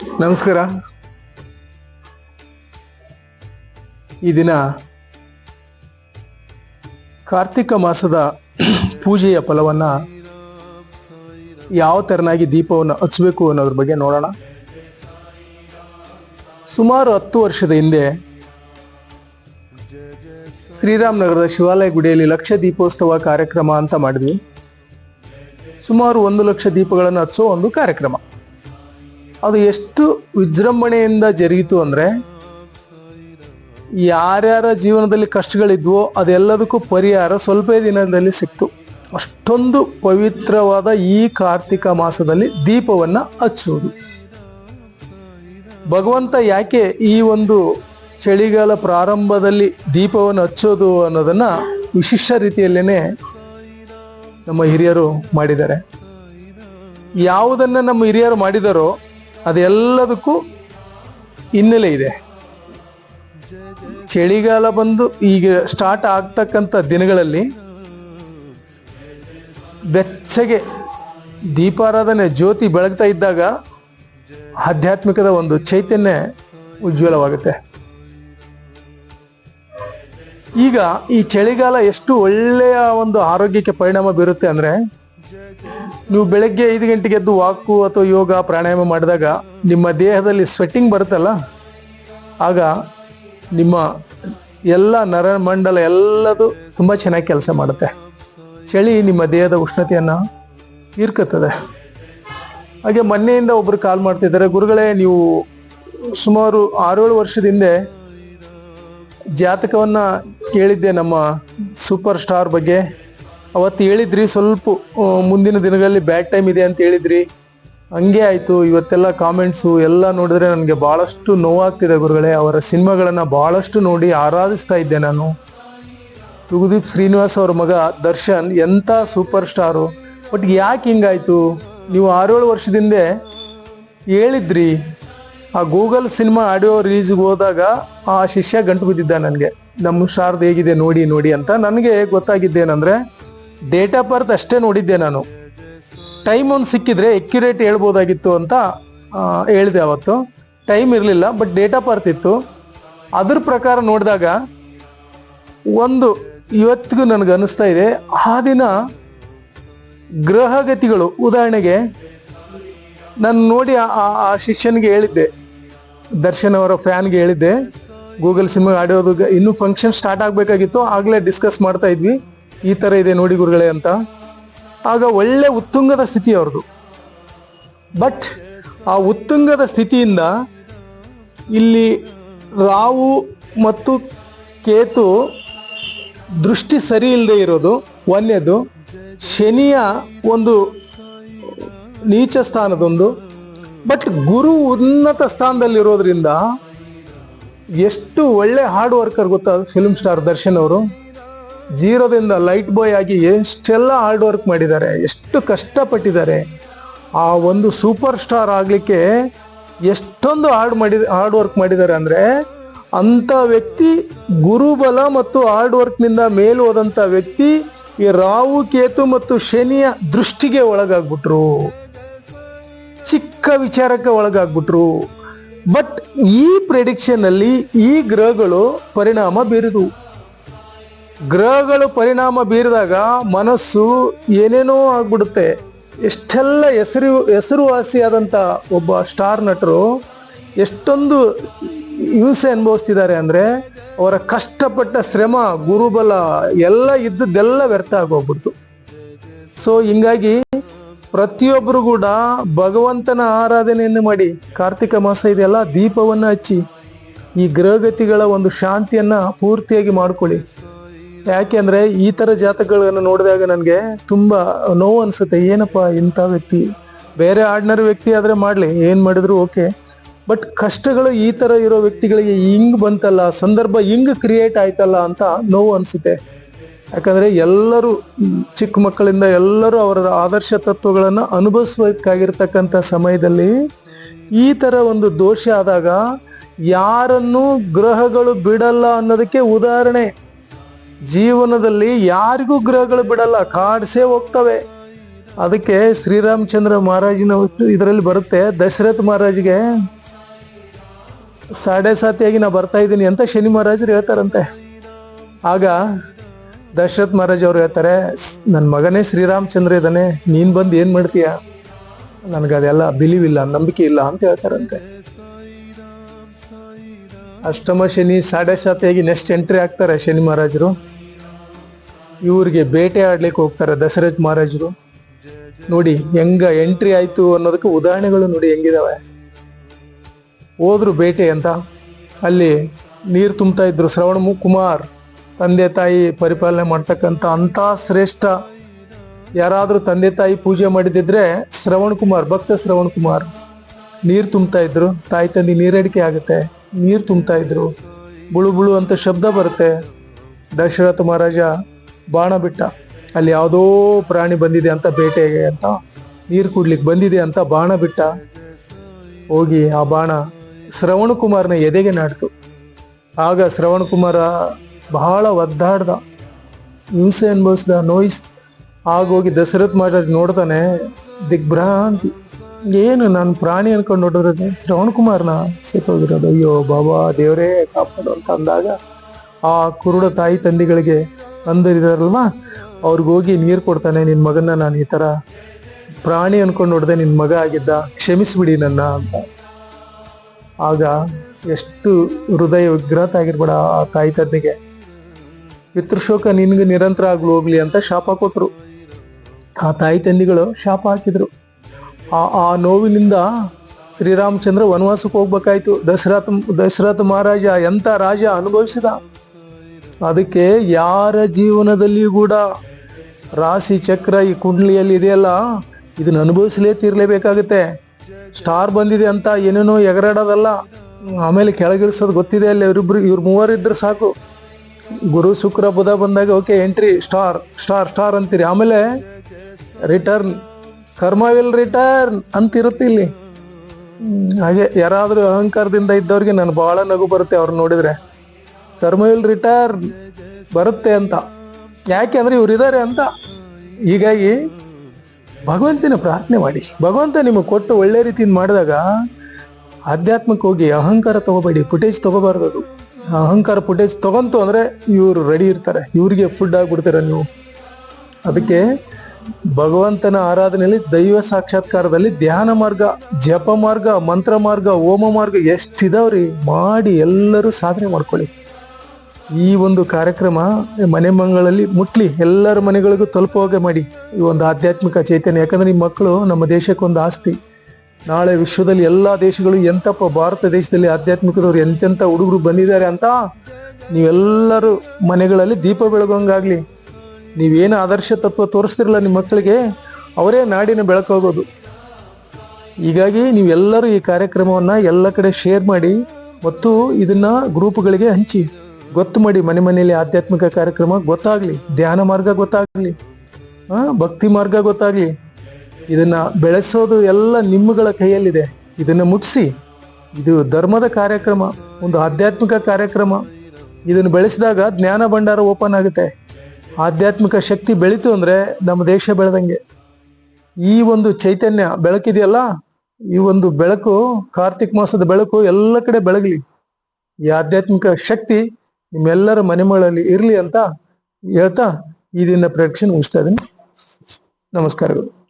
ನಮಸ್ಕಾರ. ಈ ದಿನ ಕಾರ್ತಿಕ ಮಾಸದ ಪೂಜೆಯ ಫಲವನ್ನ ಯಾವ ತೆರನಾಗಿ ದೀಪವನ್ನು ಹಚ್ಚಬೇಕು ಅನ್ನೋದ್ರ ಬಗ್ಗೆ ನೋಡೋಣ. ಸುಮಾರು ಹತ್ತು ವರ್ಷದ ಹಿಂದೆ ಶ್ರೀರಾಮನಗರದ ಶಿವಾಲಯ ಗುಡಿಯಲ್ಲಿ ಲಕ್ಷ ದೀಪೋತ್ಸವ ಕಾರ್ಯಕ್ರಮ ಅಂತ ಮಾಡಿದ್ವಿ. ಸುಮಾರು ಒಂದು ಲಕ್ಷ ದೀಪಗಳನ್ನು ಹಚ್ಚೋ ಒಂದು ಕಾರ್ಯಕ್ರಮ. ಅದು ಎಷ್ಟು ವಿಜೃಂಭಣೆಯಿಂದ ಜರುಗಿತು ಅಂದರೆ ಯಾರ್ಯಾರ ಜೀವನದಲ್ಲಿ ಕಷ್ಟಗಳಿದ್ವೋ ಅದೆಲ್ಲದಕ್ಕೂ ಪರಿಹಾರ ಸ್ವಲ್ಪ ದಿನದಲ್ಲಿ ಸಿಕ್ತು. ಅಷ್ಟೊಂದು ಪವಿತ್ರವಾದ ಈ ಕಾರ್ತಿಕ ಮಾಸದಲ್ಲಿ ದೀಪವನ್ನು ಹಚ್ಚುವುದು. ಭಗವಂತ ಯಾಕೆ ಈ ಒಂದು ಚಳಿಗಾಲ ಪ್ರಾರಂಭದಲ್ಲಿ ದೀಪವನ್ನು ಹಚ್ಚೋದು ಅನ್ನೋದನ್ನ ವಿಶಿಷ್ಟ ರೀತಿಯಲ್ಲೇ ನಮ್ಮ ಹಿರಿಯರು ಮಾಡಿದ್ದಾರೆ. ಯಾವುದನ್ನ ನಮ್ಮ ಹಿರಿಯರು ಮಾಡಿದಾರೋ ಅದೆಲ್ಲದಕ್ಕೂ ಹಿನ್ನೆಲೆ ಇದೆ. ಚಳಿಗಾಲ ಬಂದು ಈಗ ಸ್ಟಾರ್ಟ್ ಆಗ್ತಕ್ಕಂಥ ದಿನಗಳಲ್ಲಿ ಬೆಚ್ಚಗೆ ದೀಪಾರಾಧನೆ ಜ್ಯೋತಿ ಬೆಳಗ್ತಾ ಇದ್ದಾಗ ಆಧ್ಯಾತ್ಮಿಕದ ಒಂದು ಚೈತನ್ಯ ಉಜ್ವಲವಾಗುತ್ತೆ. ಈಗ ಈ ಚಳಿಗಾಲ ಎಷ್ಟು ಒಳ್ಳೆಯ ಒಂದು ಆರೋಗ್ಯಕ್ಕೆ ಪರಿಣಾಮ ಬೀರುತ್ತೆ ಅಂದ್ರೆ ನೀವು ಬೆಳಗ್ಗೆ ಐದು ಗಂಟೆಗೆ ಎದ್ದು ವಾಕು ಅಥವಾ ಯೋಗ, ಪ್ರಾಣಾಯಾಮ ಮಾಡಿದಾಗ ನಿಮ್ಮ ದೇಹದಲ್ಲಿ ಸ್ವೆಟ್ಟಿಂಗ್ ಬರುತ್ತಲ್ಲ? ಆಗ ನಿಮ್ಮ ಎಲ್ಲ ನರಮಂಡಲ ಎಲ್ಲದು ತುಂಬ ಚೆನ್ನಾಗಿ ಕೆಲಸ ಮಾಡುತ್ತೆ. ಚಳಿ ನಿಮ್ಮ ದೇಹದ ಉಷ್ಣತೆಯನ್ನು ಹೀರ್ಕತ್ತದೆ ಹಾಗೆ ಮೊನ್ನೆಯಿಂದ ಒಬ್ಬರು ಕಾಲ್ ಮಾಡ್ತಿದ್ದಾರೆ. ಗುರುಗಳೇ, ನೀವು ಸುಮಾರು ಆರೇಳು ವರ್ಷದ ಹಿಂದೆ ಜಾತಕವನ್ನ ಕೇಳಿದ್ದೆ ನಮ್ಮ ಸೂಪರ್ ಸ್ಟಾರ್ ಬಗ್ಗೆ. ಅವತ್ತು ಹೇಳಿದ್ರಿ ಸ್ವಲ್ಪ ಮುಂದಿನ ದಿನಗಳಲ್ಲಿ ಬ್ಯಾಡ್ ಟೈಮ್ ಇದೆ ಅಂತ ಹೇಳಿದ್ರಿ. ಹಂಗೆ ಆಯಿತು, ಇವತ್ತೆಲ್ಲ ಕಾಮೆಂಟ್ಸು ಎಲ್ಲ ನೋಡಿದ್ರೆ ನನಗೆ ಭಾಳಷ್ಟು ನೋವಾಗ್ತಿದೆ ಗುರುಗಳೇ. ಅವರ ಸಿನಿಮಾಗಳನ್ನ ಭಾಳಷ್ಟು ನೋಡಿ ಆರಾಧಿಸ್ತಾ ಇದ್ದೆ ನಾನು. ತುಗುದೀಪ್ ಶ್ರೀನಿವಾಸ್ ಅವ್ರ ಮಗ ದರ್ಶನ್ ಎಂಥ ಸೂಪರ್ ಸ್ಟಾರು ಬಟ್ ಯಾಕೆ ಹಿಂಗಾಯಿತು? ನೀವು ಆರೇಳು ವರ್ಷದಿಂದ ಹೇಳಿದ್ರಿ, ಆ ಗೂಗಲ್ ಸಿನಿಮಾ ಆಡಿಯೋ ರಿಲೀಸ್ಗೆ ಹೋದಾಗ ಆ ಶಿಷ್ಯ ಗಂಟು ಬಿದ್ದಿದ್ದ ನನಗೆ. ನಮ್ಮ ಶಾರದ ಹೇಗಿದೆ ನೋಡಿ ನೋಡಿ ಅಂತ ನನಗೆ ಗೊತ್ತಾಗಿದ್ದೇನೆಂದ್ರೆ ಡೇಟ್ ಆಫ್ ಬರ್ತ್ ಅಷ್ಟೇ ನೋಡಿದ್ದೆ ನಾನು. ಟೈಮ್ ಒಂದು ಸಿಕ್ಕಿದ್ರೆ ಎಕ್ಯುರೇಟ್ ಹೇಳ್ಬೋದಾಗಿತ್ತು ಅಂತ ಹೇಳಿದೆ ಅವತ್ತು. ಟೈಮ್ ಇರಲಿಲ್ಲ ಬಟ್ ಡೇಟ್ ಆಫ್ ಬರ್ತ್ ಇತ್ತು. ಅದ್ರ ಪ್ರಕಾರ ನೋಡಿದಾಗ ಒಂದು ಇವತ್ತಿಗೂ ನನಗೆ ಅನಿಸ್ತಾ ಇದೆ. ಆ ದಿನ ಗ್ರಹಗತಿಗಳು, ಉದಾಹರಣೆಗೆ ನಾನು ನೋಡಿ ಆ- ಶಿಷ್ಯನಿಗೆ ಹೇಳಿದ್ದೆ. ದರ್ಶನ್ ಅವರ ಫ್ಯಾನ್ಗೆ ಹೇಳಿದ್ದೆ. ಗೂಗಲ್ ಸಿನಿಮಾ ಆಡೋದು ಇನ್ನೂ ಫಂಕ್ಷನ್ ಸ್ಟಾರ್ಟ್ ಆಗಬೇಕಾಗಿತ್ತು. ಆಗಲೇ ಡಿಸ್ಕಸ್ ಮಾಡ್ತಾ ಇದ್ವಿ. ಈ ಥರ ಇದೆ ನೋಡಿ ಗುರುಗಳೇ ಅಂತ. ಆಗ ಒಳ್ಳೆ ಉತ್ತುಂಗದ ಸ್ಥಿತಿ ಅವ್ರದ್ದು. ಬಟ್ ಆ ಉತ್ತುಂಗದ ಸ್ಥಿತಿಯಿಂದ ಇಲ್ಲಿ ರಾವು ಮತ್ತು ಕೇತು ದೃಷ್ಟಿ ಸರಿ ಇಲ್ಲದೆ ಇರೋದು, ಒಂದೇದು, ಶನಿಯ ಒಂದು ನೀಚ ಸ್ಥಾನದೊಂದು. ಬಟ್ ಗುರು ಉನ್ನತ ಸ್ಥಾನದಲ್ಲಿರೋದ್ರಿಂದ ಎಷ್ಟು ಒಳ್ಳೆ ಹಾರ್ಡ್ ವರ್ಕರ್ ಗೊತ್ತಾ ಫಿಲ್ಮ್ ಸ್ಟಾರ್ ದರ್ಶನ್ ಅವರು? ಜೀರೋದಿಂದ ಲೈಟ್ ಬಾಯ್ ಆಗಿ ಎಷ್ಟೆಲ್ಲ ಹಾರ್ಡ್ ವರ್ಕ್ ಮಾಡಿದ್ದಾರೆ, ಎಷ್ಟು ಕಷ್ಟಪಟ್ಟಿದ್ದಾರೆ, ಆ ಒಂದು ಸೂಪರ್ ಸ್ಟಾರ್ ಆಗಲಿಕ್ಕೆ ಎಷ್ಟೊಂದು ಹಾರ್ಡ್ ಮಾಡಿ ಹಾರ್ಡ್ ವರ್ಕ್ ಮಾಡಿದ್ದಾರೆ ಅಂದರೆ ಅಂಥ ವ್ಯಕ್ತಿ ಗುರುಬಲ ಮತ್ತು ಹಾರ್ಡ್ ವರ್ಕ್ನಿಂದ ಮೇಲೆ ಹೋದಂಥ ವ್ಯಕ್ತಿ ಈ ರಾವು ಕೇತು ಮತ್ತು ಶನಿಯ ದೃಷ್ಟಿಗೆ ಒಳಗಾಗ್ಬಿಟ್ರು. ಚಿಕ್ಕ ವಿಚಾರಕ್ಕೆ ಒಳಗಾಗ್ಬಿಟ್ರು. ಬಟ್ ಈ ಪ್ರೆಡಿಕ್ಷನ್ ಅಲ್ಲಿ ಈ ಗ್ರಹಗಳು ಪರಿಣಾಮ ಬೀರಿದವು. ಗ್ರಹಗಳು ಪರಿಣಾಮ ಬೀರಿದಾಗ ಮನಸ್ಸು ಏನೇನೋ ಆಗ್ಬಿಡುತ್ತೆ. ಎಷ್ಟೆಲ್ಲ ಹೆಸರು ಹೆಸರುವಾಸಿಯಾದಂಥ ಒಬ್ಬ ಸ್ಟಾರ್ ನಟರು ಎಷ್ಟೊಂದು ಹಿಂಸೆ ಅನುಭವಿಸ್ತಿದ್ದಾರೆ ಅಂದರೆ ಅವರ ಕಷ್ಟಪಟ್ಟ ಶ್ರಮ, ಗುರುಬಲ ಎಲ್ಲ ಇದ್ದದ್ದೆಲ್ಲ ವ್ಯರ್ಥ ಆಗೋಗ್ಬಿಡ್ತು. ಸೊ ಹಿಂಗಾಗಿ ಪ್ರತಿಯೊಬ್ಬರು ಕೂಡ ಭಗವಂತನ ಆರಾಧನೆಯನ್ನು ಮಾಡಿ, ಕಾರ್ತಿಕ ಮಾಸ ಇದೆಲ್ಲ ದೀಪವನ್ನು ಹಚ್ಚಿ, ಈ ಗ್ರಹಗತಿಗಳ ಒಂದು ಶಾಂತಿಯನ್ನು ಪೂರ್ತಿಯಾಗಿ ಮಾಡ್ಕೊಳ್ಳಿ. ಯಾಕೆಂದ್ರೆ ಈ ತರ ಜಾತಕಗಳನ್ನು ನೋಡಿದಾಗ ನನಗೆ ತುಂಬಾ ನೋವು ಅನ್ಸುತ್ತೆ. ಏನಪ್ಪ ಇಂಥ ವ್ಯಕ್ತಿ? ಬೇರೆ ಆರ್ಡಿನರಿ ವ್ಯಕ್ತಿ ಆದ್ರೆ ಮಾಡ್ಲಿ, ಏನ್ ಮಾಡಿದ್ರು ಓಕೆ. ಬಟ್ ಕಷ್ಟಗಳು ಈ ತರ ಇರೋ ವ್ಯಕ್ತಿಗಳಿಗೆ ಹಿಂಗ್ ಬಂತಲ್ಲ ಸಂದರ್ಭ ಹಿಂಗ್ ಕ್ರಿಯೇಟ್ ಆಯ್ತಲ್ಲ ಅಂತ ನೋವು ಅನ್ಸುತ್ತೆ. ಯಾಕಂದ್ರೆ ಎಲ್ಲರೂ, ಚಿಕ್ಕ ಮಕ್ಕಳಿಂದ ಎಲ್ಲರೂ ಅವರ ಆದರ್ಶ ತತ್ವಗಳನ್ನು ಅನುಭವಿಸಬೇಕಾಗಿರ್ತಕ್ಕಂಥ ಸಮಯದಲ್ಲಿ ಈ ತರ ಒಂದು ದೋಷ ಆದಾಗ ಯಾರನ್ನು ಗ್ರಹಗಳು ಬಿಡಲ್ಲ ಅನ್ನೋದಕ್ಕೆ ಉದಾಹರಣೆ. ಜೀವನದಲ್ಲಿ ಯಾರಿಗೂ ಗ್ರಹಗಳು ಬಿಡಲ್ಲ, ಕಾಡ್ಸೇ ಹೋಗ್ತವೆ. ಅದಕ್ಕೆ ಶ್ರೀರಾಮಚಂದ್ರ ಮಹಾರಾಜಿನ ಇದರಲ್ಲಿ ಬರುತ್ತೆ. ದಶರಥ್ ಮಹಾರಾಜ್ಗೆ ಸಾಡೆ ಸಾತಿಯಾಗಿ ನಾ ಬರ್ತಾ ಇದ್ದೀನಿ ಅಂತ ಶನಿ ಮಹಾರಾಜರು ಹೇಳ್ತಾರಂತೆ. ಆಗ ದಶರಥ್ ಮಹಾರಾಜ್ ಅವ್ರು ಹೇಳ್ತಾರೆ ನನ್ನ ಮಗನೇ ಶ್ರೀರಾಮಚಂದ್ರ ಇದ್ದಾನೆ, ನೀನ್ ಬಂದು ಏನ್ ಮಾಡ್ತೀಯ? ನನಗದೆಲ್ಲ ಬಿಲೀವ್ ಇಲ್ಲ, ನಂಬಿಕೆ ಇಲ್ಲ ಅಂತ ಹೇಳ್ತಾರಂತೆ. ಅಷ್ಟಮ ಶನಿ, ಸಾಡೆ ಸಾತೆಯಾಗಿ ನೆಕ್ಸ್ಟ್ ಎಂಟ್ರಿ ಆಗ್ತಾರೆ ಶನಿ ಮಹಾರಾಜರು. ಇವ್ರಿಗೆ ಬೇಟೆ ಆಡ್ಲಿಕ್ಕೆ ಹೋಗ್ತಾರೆ ದಶರಥ್ ಮಹಾರಾಜರು. ನೋಡಿ, ಹೆಂಗ ಎಂಟ್ರಿ ಆಯ್ತು ಅನ್ನೋದಕ್ಕೆ ಉದಾಹರಣೆಗಳು ನೋಡಿ ಹೆಂಗಿದಾವೆ. ಹೋದ್ರು ಬೇಟೆ ಅಂತ. ಅಲ್ಲಿ ನೀರು ತುಂಬ್ತಾ ಇದ್ರು ಶ್ರವಣ ಕುಮಾರ್, ತಂದೆ ತಾಯಿ ಪರಿಪಾಲನೆ ಮಾಡ್ತಕ್ಕಂಥ ಅಂತ ಶ್ರೇಷ್ಠ. ಯಾರಾದ್ರೂ ತಂದೆ ತಾಯಿ ಪೂಜೆ ಮಾಡಿದಿದ್ರೆ ಶ್ರವಣ್ ಕುಮಾರ್, ಭಕ್ತ ಶ್ರವಣ್ ಕುಮಾರ್, ನೀರು ತುಂಬ್ತಾ ಇದ್ರು. ತಾಯಿ ತಂದೆ ನೀರಡಿಕೆ ಆಗುತ್ತೆ. ನೀರು ತುಂಬ್ತಾ ಇದ್ರು. ಬುಳು ಬುಳು ಅಂತ ಶಬ್ದ ಬರುತ್ತೆ. ದಶರಥ ಮಹಾರಾಜ ಬಾಣ ಬಿಟ್ಟ. ಅಲ್ಲಿ ಯಾವುದೋ ಪ್ರಾಣಿ ಬಂದಿದೆ ಅಂತ ಬೇಟೆಗೆ ಅಂತ ನೀರು ಕುಡ್ಲಿಕ್ಕೆ ಬಂದಿದೆ ಅಂತ ಬಾಣ ಬಿಟ್ಟ. ಹೋಗಿ ಆ ಬಾಣ ಶ್ರವಣ ಕುಮಾರ್ನ ಎದೆಗೆ ನಾಡ್ತು ಆಗ ಶ್ರವಣ ಕುಮಾರ ಬಹಳ ಒದ್ದಾಡ್ದ. ಹಿಂಸೆ ಅನುಭವಿಸ್ದ, ನೋಯಿಸ್. ಆಗೋಗಿ ದಶರಥ್ ಮಹಾರಾಜ್ ನೋಡ್ತಾನೆ, ದಿಗ್ಭ್ರಾಂತಿ. ಏನು ನಾನು ಪ್ರಾಣಿ ಅನ್ಕೊಂಡು ನೋಡಿದ್ರೆ ಶ್ರವಣ್ ಕುಮಾರ್ನ ಸತ್ತೋಗಿರೋದು. ಅಯ್ಯೋ ಬಾಬಾ, ದೇವರೇ ಕಾಪಾಡು ಅಂತ ಅಂದಾಗ ಆ ಕುರುಡ ತಾಯಿ ತಂದೆಗಳಿಗೆ ಅಂದರಿದಾರಲ್ವಾ? ಅವ್ರಿಗೋಗಿ ನೀರು ಕೊಡ್ತಾನೆ ನಿನ್ನ ಮಗನ ನಾನು ಈ ಥರ ಪ್ರಾಣಿ ಅನ್ಕೊಂಡು ನೋಡಿದೆ ನಿನ್ನ ಮಗ ಆಗಿದ್ದ, ಕ್ಷಮಿಸ್ಬಿಡಿ ನನ್ನ ಅಂತ. ಆಗ ಎಷ್ಟು ಹೃದಯ ವಿಗ್ರಹ ಆಗಿರ್ಬೇಡ ಆ ತಾಯಿ ತಂದೆಗೆ. ಪಿತೃಶೋಕ ನಿನ್ಗೆ ನಿರಂತರ ಆಗ್ಲು ಹೋಗ್ಲಿ ಅಂತ ಶಾಪ ಕೊಟ್ರು. ಆ ತಾಯಿ ತಂದೆಗಳು ಶಾಪ ಹಾಕಿದ್ರು. ಆ ಆ ನೋವಿನಿಂದ ಶ್ರೀರಾಮಚಂದ್ರ ವನವಾಸಕ್ಕೆ ಹೋಗ್ಬೇಕಾಯ್ತು. ದಶರಥ ದಶರಥ ಮಹಾರಾಜ ಎಂಥ ರಾಜ ಅನುಭವಿಸಿದ? ಅದಕ್ಕೆ ಯಾರ ಜೀವನದಲ್ಲಿಯೂ ಕೂಡ ರಾಶಿ ಚಕ್ರ ಈ ಕುಂಡ್ಲಿಯಲ್ಲಿ ಇದೆಯಲ್ಲ, ಇದನ್ನ ಅನುಭವಿಸಲೇ ತೀರ್ಲೇಬೇಕಾಗುತ್ತೆ. ಸ್ಟಾರ್ ಬಂದಿದೆ ಅಂತ ಏನೇನೋ ಎಗರಾಡೋದಲ್ಲ, ಆಮೇಲೆ ಕೆಳಗಿಳಿಸೋದು ಗೊತ್ತಿದೆ ಅಲ್ಲಿ ಇವರಿಬ್ರು ಇವ್ರು ಮೂವರು ಇದ್ರೆ ಸಾಕು. ಗುರು, ಶುಕ್ರ, ಬುಧ ಬಂದಾಗ, okay, entry, star star star ಅಂತೀರಿ. ಆಮೇಲೆ ರಿಟರ್ನ್. ಕರ್ಮ ವಿಲ್ ರಿಟರ್ನ್ ಅಂತ ಇರುತ್ತೆ ಇಲ್ಲಿ ಹಾಗೆ ಯಾರಾದರೂ ಅಹಂಕಾರದಿಂದ ಇದ್ದವ್ರಿಗೆ ನಾನು ಬಹಳ ನಗು ಬರುತ್ತೆ ಅವ್ರು ನೋಡಿದ್ರೆ. ಕರ್ಮ ವಿಲ್ ರಿಟರ್ನ್ ಬರುತ್ತೆ ಅಂತ. ಯಾಕೆ ಅಂದ್ರೆ ಇವ್ರು ಇದ್ದಾರೆ ಅಂತ. ಹೀಗಾಗಿ ಭಗವಂತನ ಪ್ರಾರ್ಥನೆ ಮಾಡಿ. ಭಗವಂತ ನಿಮಗೆ ಕೊಟ್ಟು ಒಳ್ಳೆ ರೀತಿಯಿಂದ ಮಾಡಿದಾಗ ಆಧ್ಯಾತ್ಮಕ್ಕೆ ಹೋಗಿ ಅಹಂಕಾರ ತಗೋಬೇಡಿ ಫುಟೇಜ್ ತಗೋಬಾರ್ದು ಅದು. ಅಹಂಕಾರ ಫುಟೇಜ್ ತಗೊಂತು ಅಂದ್ರೆ ಇವ್ರು ರೆಡಿ ಇರ್ತಾರೆ. ಇವರಿಗೆ ಫುಡ್ ಆಗ್ಬಿಡ್ತೀರ ನೀವು. ಅದಕ್ಕೆ ಭಗವಂತನ ಆರಾಧನೆಯಲ್ಲಿ ದೈವ ಸಾಕ್ಷಾತ್ಕಾರದಲ್ಲಿ ಧ್ಯಾನ ಮಾರ್ಗ, ಜಪ ಮಾರ್ಗ, ಮಂತ್ರ ಮಾರ್ಗ, ಹೋಮ ಮಾರ್ಗ ಎಷ್ಟಿದಾವ್ರಿ? ಮಾಡಿ ಎಲ್ಲರೂ ಸಾಧನೆ ಮಾಡ್ಕೊಳ್ಳಿ. ಈ ಒಂದು ಕಾರ್ಯಕ್ರಮ ಮನೆ ಮಂಗಳಲ್ಲಿ ಮುಟ್ಲಿ. ಎಲ್ಲರ ಮನೆಗಳಿಗೂ ತಲುಪುವಾಗೆ ಮಾಡಿ. ಈ ಒಂದು ಆಧ್ಯಾತ್ಮಿಕ ಚೈತನ್ಯ. ಯಾಕಂದ್ರೆ ಈ ಮಕ್ಕಳು ನಮ್ಮ ದೇಶಕ್ಕೊಂದು ಆಸ್ತಿ. ನಾಳೆ ವಿಶ್ವದಲ್ಲಿ ಎಲ್ಲ ದೇಶಗಳು ಎಂತಪ್ಪ ಭಾರತ ದೇಶದಲ್ಲಿ ಆಧ್ಯಾತ್ಮಿಕದವ್ರು ಎಂತೆಂಥ ಹುಡುಗರು ಬಂದಿದ್ದಾರೆ ಅಂತ ನೀವೆಲ್ಲರೂ ಮನೆಗಳಲ್ಲಿ ದೀಪ ಬೆಳಗೋಂಗಾಗ್ಲಿ ನೀವೇನು ಆದರ್ಶ ತತ್ವ ತೋರಿಸ್ತಿರಲ್ಲ ನಿಮ್ಮ ಮಕ್ಕಳಿಗೆ, ಅವರೇ ನಾಡಿನ ಬೆಳಕಾಗೋದು ಹೀಗಾಗಿ ನೀವೆಲ್ಲರೂ ಈ ಕಾರ್ಯಕ್ರಮವನ್ನು ಎಲ್ಲ ಕಡೆ ಶೇರ್ ಮಾಡಿ ಮತ್ತು ಇದನ್ನು ಗ್ರೂಪ್ಗಳಿಗೆ ಹಂಚಿ. ಗೊತ್ತು ಮಾಡಿ ಮನೆ ಮನೆಯಲ್ಲಿ ಆಧ್ಯಾತ್ಮಿಕ ಕಾರ್ಯಕ್ರಮ ಗೊತ್ತಾಗಲಿ, ಧ್ಯಾನ ಮಾರ್ಗ ಗೊತ್ತಾಗಲಿ ಭಕ್ತಿ ಮಾರ್ಗ ಗೊತ್ತಾಗಲಿ. ಇದನ್ನು ಬೆಳೆಸೋದು ಎಲ್ಲ ನಿಮ್ಮಗಳ ಕೈಯಲ್ಲಿದೆ. ಇದನ್ನು ಮುಟ್ಸಿ. ಇದು ಧರ್ಮದ ಕಾರ್ಯಕ್ರಮ, ಒಂದು ಆಧ್ಯಾತ್ಮಿಕ ಕಾರ್ಯಕ್ರಮ. ಇದನ್ನು ಬೆಳೆಸಿದಾಗ ಜ್ಞಾನ ಭಂಡಾರ ಓಪನ್ ಆಗುತ್ತೆ. ಆಧ್ಯಾತ್ಮಿಕ ಶಕ್ತಿ ಬೆಳೀತು ಅಂದ್ರೆ ನಮ್ಮ ದೇಶ ಬೆಳೆದಂಗೆ. ಈ ಒಂದು ಚೈತನ್ಯ ಬೆಳಕಿದೆಯಲ್ಲ? ಈ ಒಂದು ಬೆಳಕು, ಕಾರ್ತಿಕ್ ಮಾಸದ ಬೆಳಕು ಎಲ್ಲ ಕಡೆ ಬೆಳಗಲಿ. ಈ ಆಧ್ಯಾತ್ಮಿಕ ಶಕ್ತಿ ನಿಮ್ಮೆಲ್ಲರ ಮನೆಗಳಲ್ಲಿ ಇರಲಿ ಅಂತ ಹೇಳ್ತಾ ಈ ದಿನ ಪ್ರೇಕ್ಷಣೆ ಮುಗಿಸ್ತಾ ಇದ್ದೀನಿ. ನಮಸ್ಕಾರಗಳು.